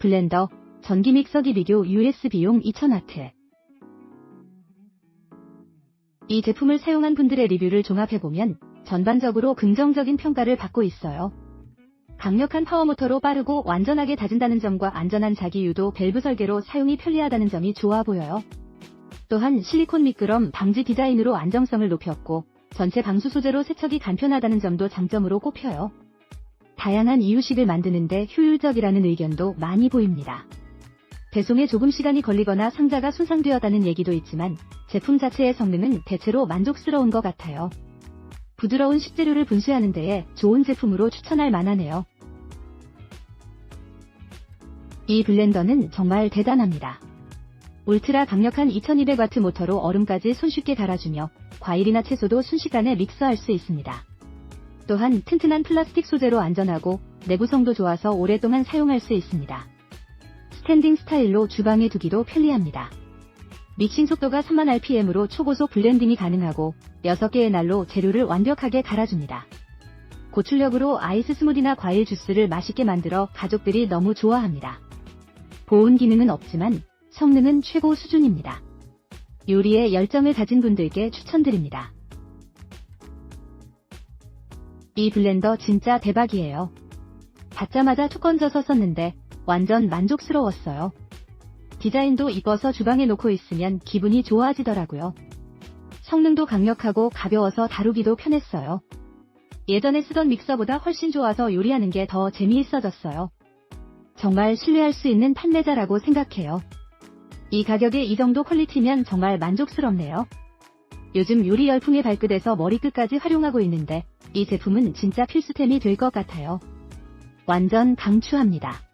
블렌더, 전기 믹서기 비교 USB용 2000W. 이 제품을 사용한 분들의 리뷰를 종합해보면 전반적으로 긍정적인 평가를 받고 있어요. 강력한 파워모터로 빠르고 완전하게 다진다는 점과 안전한 자기 유도 밸브 설계로 사용이 편리하다는 점이 좋아 보여요. 또한 실리콘 미끄럼 방지 디자인으로 안정성을 높였고 전체 방수 소재로 세척이 간편하다는 점도 장점으로 꼽혀요. 다양한 이유식을 만드는데 효율적이라는 의견도 많이 보입니다. 배송에 조금 시간이 걸리거나 상자가 손상되었다는 얘기도 있지만 제품 자체의 성능은 대체로 만족스러운 것 같아요. 부드러운 식재료를 분쇄하는 데에 좋은 제품으로 추천할 만하네요. 이 블렌더는 정말 대단합니다. 울트라 강력한 2200W 모터로 얼음까지 손쉽게 갈아주며 과일이나 채소도 순식간에 믹서할 수 있습니다. 또한 튼튼한 플라스틱 소재로 안전하고 내구성도 좋아서 오랫동안 사용할 수 있습니다. 스탠딩 스타일로 주방에 두기도 편리합니다. 믹싱 속도가 3만 rpm으로 초고속 블렌딩이 가능하고 6개의 날로 재료를 완벽하게 갈아줍니다. 고출력으로 아이스 스무디나 과일 주스를 맛있게 만들어 가족들이 너무 좋아합니다. 보온 기능은 없지만 성능은 최고 수준입니다. 요리에 열정을 가진 분들께 추천드립니다. 이 블렌더 진짜 대박이에요. 받자마자 툭 건져서 썼는데 완전 만족스러웠어요. 디자인도 이뻐서 주방에 놓고 있으면 기분이 좋아지더라고요. 성능도 강력하고 가벼워서 다루기도 편했어요. 예전에 쓰던 믹서보다 훨씬 좋아서 요리하는 게 더 재미있어졌어요. 정말 신뢰할 수 있는 판매자라고 생각해요. 이 가격에 이 정도 퀄리티면 정말 만족스럽네요. 요즘 요리 열풍에 발끝에서 머리끝까지 활용하고 있는데 이 제품은 진짜 필수템이 될 것 같아요. 완전 강추합니다.